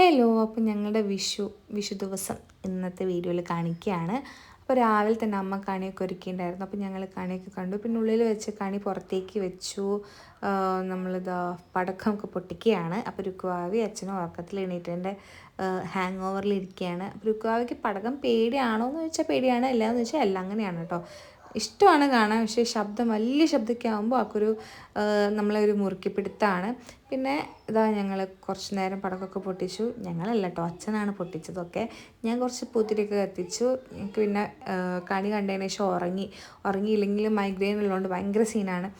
Hello അപ്പോൾ ഞങ്ങളുടെ വിഷു വിഷു ദിവസം ഇന്നത്തെ വീഡിയോയിൽ കാണിക്കുകയാണ്. അപ്പോൾ രാവിലെ തന്നെ അമ്മ കണിയൊക്കെ ഒരുക്കിയിട്ടുണ്ടായിരുന്നു. അപ്പോൾ ഞങ്ങൾ കണിയൊക്കെ കണ്ടു. പിന്നെ ഉള്ളിൽ വെച്ച് കണി പുറത്തേക്ക് വെച്ചു. നമ്മളിതാ പടക്കമൊക്കെ പൊട്ടിക്കുകയാണ്. അപ്പോൾ രുക്കുവാവി അച്ഛനും ഉറക്കത്തിൽ എണീറ്റതിന്റെ ഹാങ് ഓവറിൽ ഇരിക്കുകയാണ്. അപ്പോൾ രുക്കുവാവിക്ക് പടക്കം പേടിയാണോ എന്ന് ചോദിച്ചാൽ പേടിയാണ്. അല്ലാന്ന് വെച്ചാൽ അല്ല അങ്ങനെയാണ് കേട്ടോ. ഇഷ്ടമാണ് കാണാൻ പക്ഷേ ശബ്ദം വലിയ ശബ്ദമൊക്കെ ആകുമ്പോൾ ആക്കൊരു ആ, നമ്മളെ ഒരു മുറുക്കിപ്പിടുത്താണ്. പിന്നെ ഇതാ ഞങ്ങൾ കുറച്ച് നേരം പടക്കമൊക്കെ പൊട്ടിച്ചു. ഞങ്ങളല്ല കേട്ടോ അച്ഛനാണ് പൊട്ടിച്ചതൊക്കെ. ഞാൻ കുറച്ച് പൂത്തിരിയൊക്കെ കത്തിച്ചു. എനിക്ക് പിന്നെ കണി കണ്ടതിന് ശേഷം ഉറങ്ങി. ഉറങ്ങിയില്ലെങ്കിൽ മൈഗ്രെയിൻ ഉള്ളതുകൊണ്ട് ഭയങ്കര സീനാണ്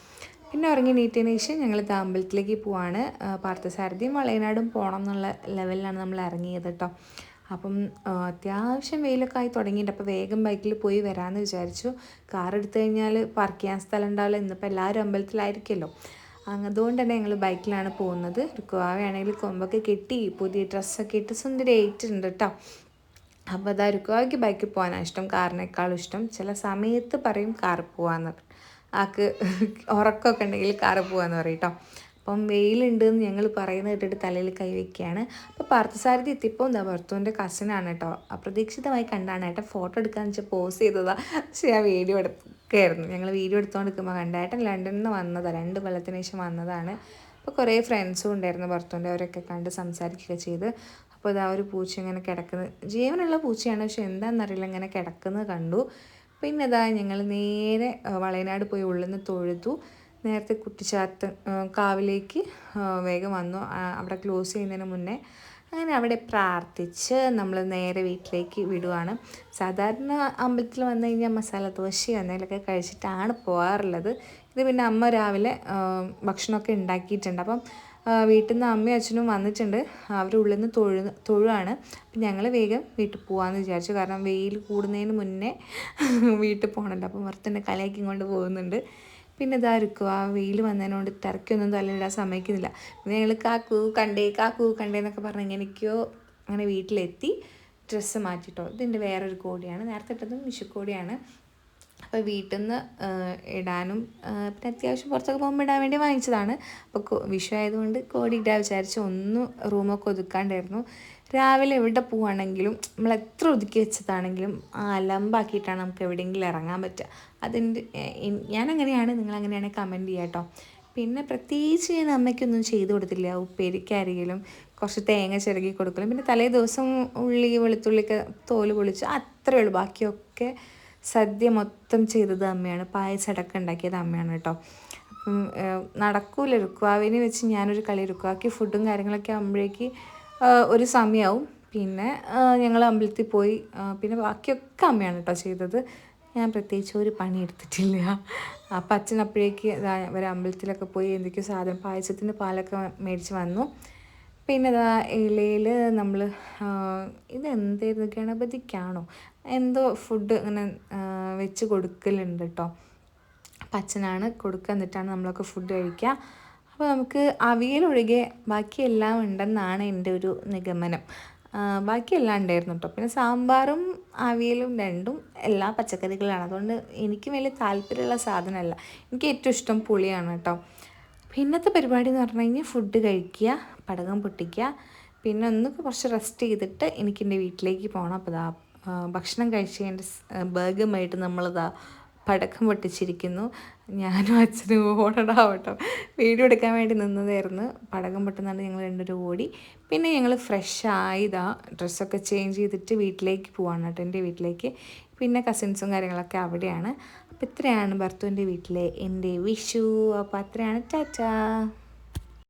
പിന്നെ ഉറങ്ങി നീറ്റിന് ശേഷം ഞങ്ങൾ അമ്പലത്തിലേക്ക് പോവാണ്. പാർത്ഥസാരഥിയും വളയനാടും പോകണം എന്നുള്ള ലെവലിലാണ് നമ്മൾ ഇറങ്ങിയത് കേട്ടോ അപ്പം അത്യാവശ്യം വെയിലൊക്കെ ആയി തുടങ്ങിയിട്ട് അപ്പോൾ വേഗം ബൈക്കിൽ പോയി വരാമെന്ന് വിചാരിച്ചു. കാർ എടുത്തു കഴിഞ്ഞാൽ പാർക്ക് ചെയ്യാൻ സ്ഥലം ഉണ്ടാവില്ല. ഇന്നിപ്പോൾ എല്ലാവരും അമ്പലത്തിലായിരിക്കുമല്ലോ. അതുകൊണ്ട് തന്നെ ഞങ്ങൾ ബൈക്കിലാണ് പോകുന്നത്. രുക്കുവാവയാണെങ്കിൽ കൊമ്പൊക്കെ കെട്ടി പുതിയ ഡ്രസ്സൊക്കെ ഇട്ട് സുന്ദരിയായിട്ടുണ്ട് കേട്ടോ അപ്പോൾ അതാ രുക്കുവാവയ്ക്ക് ബൈക്കിൽ പോകാനാണ് ഇഷ്ടം. കാറിനേക്കാളും ഇഷ്ടം. ചില സമയത്ത് പറയും കാർ പോകാമെന്ന് ആക്ക് ഉറക്കമൊക്കെ ഉണ്ടെങ്കിൽ കാർ പോകാമെന്ന് പറയും കേട്ടോ അപ്പം വെയിലുണ്ട് എന്ന് ഞങ്ങൾ പറയുന്നത് കേട്ടിട്ട് തലയിൽ കൈവയ്ക്കുകയാണ് അപ്പോൾ പാർത്ഥസാരഥി എത്തിയപ്പോൾ എന്താ ഭർത്തുവിന്റെ കസിനാണ് കേട്ടോ. അപ്രതീക്ഷിതമായി കണ്ടാണ് ഏട്ടൻ ഫോട്ടോ എടുക്കാന്ന് വെച്ചാൽ പോസ് ചെയ്തതാണ് പക്ഷേ ആ വീഡിയോ എടുക്കുകയായിരുന്നു ഞങ്ങൾ വീഡിയോ എടുത്തുകൊണ്ട് നിൽക്കുമ്പോൾ കണ്ടേട്ടൻ ലണ്ടനിൽ നിന്ന് വന്നതാണ് രണ്ട് കൊല്ലത്തിന് ശേഷം വന്നതാണ്. അപ്പോൾ കുറേ ഫ്രണ്ട്സും ഉണ്ടായിരുന്നു ഭർത്തുവിന്റെ. അവരൊക്കെ കണ്ട് സംസാരിക്കുകയൊക്കെ ചെയ്ത്. അപ്പോൾ ഇതാ ഒരു പൂച്ച ഇങ്ങനെ കിടക്കുന്നത് ജീവനുള്ള പൂച്ചയാണ്. പക്ഷെ എന്താണെന്നറിയില്ല. ഇങ്ങനെ കിടക്കുന്നത് കണ്ടു. പിന്നെ ഇതാ ഞങ്ങൾ നേരെ വളയനാട് പോയി ഉള്ളിൽ നിന്ന് തൊഴുതു. നേരത്തെ കുട്ടിച്ചാത്ത കാവിലേക്ക് വേഗം വന്നു. അവിടെ ക്ലോസ് ചെയ്യുന്നതിന് മുന്നേ അങ്ങനെ അവിടെ പ്രാർത്ഥിച്ച് നമ്മൾ നേരെ വീട്ടിലേക്ക് വിടുവാണ്. സാധാരണ അമ്പലത്തിൽ വന്നു കഴിഞ്ഞാൽ മസാല ദോശയോ എന്തെങ്കിലുമൊക്കെ കഴിച്ചിട്ടാണ് പോകാറുള്ളത് ഇത് പിന്നെ അമ്മ രാവിലെ ഭക്ഷണമൊക്കെ ഉണ്ടാക്കിയിട്ടുണ്ട്. അപ്പം വീട്ടിൽ നിന്ന് അമ്മയും അച്ഛനും വന്നിട്ടുണ്ട്. അവർ ഉള്ളിൽ നിന്ന് തൊഴു തൊഴുവാണ്. അപ്പം ഞങ്ങൾ വേഗം വീട്ടിൽ പോകാമെന്ന് വിചാരിച്ചു. കാരണം വെയിൽ കൂടുന്നതിന് മുന്നേ വീട്ടിൽ പോകണമല്ലോ അപ്പം പുറത്തുണ്ട് കളിയാക്കി കൊണ്ട് പോകുന്നുണ്ട്. പിന്നെ ഇതാ ഇരിക്കും ആ വെയിൽ വന്നതിനോണ്ട് തിരക്കൊന്നും തലയിടാൻ സമ്മതിക്കുന്നില്ല. പിന്നെ ഞങ്ങൾ കാക്കൂ കണ്ടേ കാക്കൂ കണ്ടേ എന്നൊക്കെ പറഞ്ഞ് എങ്ങനെയൊക്കെയോ അങ്ങനെ വീട്ടിലെത്തി ഡ്രസ്സ് മാറ്റിട്ടോ ഇതിന്റെ വേറൊരു കോടിയാണ്. നേരത്തെ ഇട്ടതും വിഷുക്കോടിയാണ്. അപ്പോൾ വീട്ടിൽ നിന്ന് ഇടാനും പിന്നെ അത്യാവശ്യം പുറത്തൊക്കെ പോകുമ്പോൾ ഇടാൻ വേണ്ടി വാങ്ങിച്ചതാണ്. അപ്പോൾ വിഷു ആയതുകൊണ്ട് കോടി ഇടാൻ വിചാരിച്ച് ഒന്നും റൂമൊക്കെ ഒതുക്കാണ്ടായിരുന്നു. രാവിലെ എവിടെ പോവുകയാണെങ്കിലും നമ്മൾ എത്ര ഒതുക്കി വെച്ചതാണെങ്കിലും ആ അലമ്പാക്കിയിട്ടാണ് നമുക്ക് എവിടെയെങ്കിലും ഇറങ്ങാൻ പറ്റുക. അതിന്റെ നിങ്ങൾ അങ്ങനെയാണെങ്കിൽ കമന്റ് ചെയ്യാം കേട്ടോ. പിന്നെ പ്രത്യേകിച്ച് ഞാൻ അമ്മയ്ക്കൊന്നും ചെയ്തു കൊടുത്തില്ല. ഉപ്പേരിക്കാരെങ്കിലും കുറച്ച് തേങ്ങ ചിരകി കൊടുക്കലും പിന്നെ തലേ ദിവസം ഉള്ളി വെളുത്തുള്ളിയൊക്കെ തോൽ പൊളിച്ച് അത്രയേ ഉള്ളൂ. ബാക്കിയൊക്കെ സദ്യ മൊത്തം ചെയ്തത് അമ്മയാണ്. പായസം അടക്കം ഉണ്ടാക്കിയത് അമ്മയാണ് കേട്ടോ. അപ്പം നടക്കൂല. രുക്വാവിനെ വെച്ച് ഞാനൊരു കളി രുക്വാക്കി ഫുഡും കാര്യങ്ങളൊക്കെ ആകുമ്പോഴേക്ക് ഒരു സമയമാവും പിന്നെ ഞങ്ങൾ അമ്പലത്തിൽ പോയി പിന്നെ ബാക്കിയൊക്കെ അമ്മയാണ് കേട്ടോ ചെയ്തത്. ഞാൻ പ്രത്യേകിച്ച് ഒരു പണി എടുത്തിട്ടില്ല. അപ്പം അച്ഛൻ അപ്പോഴേക്ക് ഇതാ ഒരു അമ്പലത്തിലൊക്കെ പോയി എന്തൊക്കെയോ സാധനം പായസത്തിന്റെ പാലൊക്കെ മേടിച്ച് വന്നു. പിന്നെ ഇതാ ഇലയിൽ നമ്മൾ ഇതെന്തായിരുന്നു ഗണപതിക്കാണോ എന്തോ ഫുഡ് ഇങ്ങനെ വെച്ച് കൊടുക്കലുണ്ട് കേട്ടോ പച്ചനാണ് കൊടുക്കുക എന്നിട്ടാണ് നമ്മളൊക്കെ ഫുഡ് കഴിക്കുക. അപ്പോൾ നമുക്ക് അവിയലൊഴികെ ബാക്കിയെല്ലാം ഉണ്ടെന്നാണ് എന്റെ ഒരു നിഗമനം. ബാക്കിയെല്ലാം ഉണ്ടായിരുന്നു കേട്ടോ പിന്നെ സാമ്പാറും അവിയലും രണ്ടും എല്ലാ പച്ചക്കറികളാണ്. അതുകൊണ്ട് എനിക്ക് വലിയ താല്പര്യമുള്ള സാധനമല്ല. എനിക്ക് ഏറ്റവും ഇഷ്ടം പുളിയാണ് കേട്ടോ പിന്നത്തെ പരിപാടി എന്ന് പറഞ്ഞു കഴിഞ്ഞാൽ ഫുഡ് കഴിക്കുക പടകം പൊട്ടിക്കുക പിന്നെ ഒന്ന് കുറച്ച് റെസ്റ്റ് ചെയ്തിട്ട് എനിക്ക് എന്റെ വീട്ടിലേക്ക് പോകണം. അപ്പോൾ ദാ ഭക്ഷണം കഴിച്ച് എന്റെ ബർഗമായിട്ട് നമ്മളിതാ പടക്കം പൊട്ടിച്ചിരിക്കുന്നു. ഞാനും അച്ഛനും ഓടടാവട്ടോ വീഡിയോ എടുക്കാൻ വേണ്ടി നിന്നതായിരുന്നു. പടകം പൊട്ടുന്നുണ്ട് ഞങ്ങൾ രണ്ടുപേരും ഓടി. പിന്നെ ഞങ്ങൾ ഫ്രഷ് ആയതാ ഡ്രസ്സൊക്കെ ചേഞ്ച് ചെയ്തിട്ട് വീട്ടിലേക്ക് പോവാണ് കേട്ടോ എന്റെ വീട്ടിലേക്ക്. പിന്നെ കസിൻസും കാര്യങ്ങളൊക്കെ അവിടെയാണ്. അപ്പോൾ ഇത്രയാണ് ഭർത്തുവിന്റെ വീട്ടിലെ എന്റെ വിഷു. അപ്പോൾ അത്രയാണ്. ടാറ്റാ.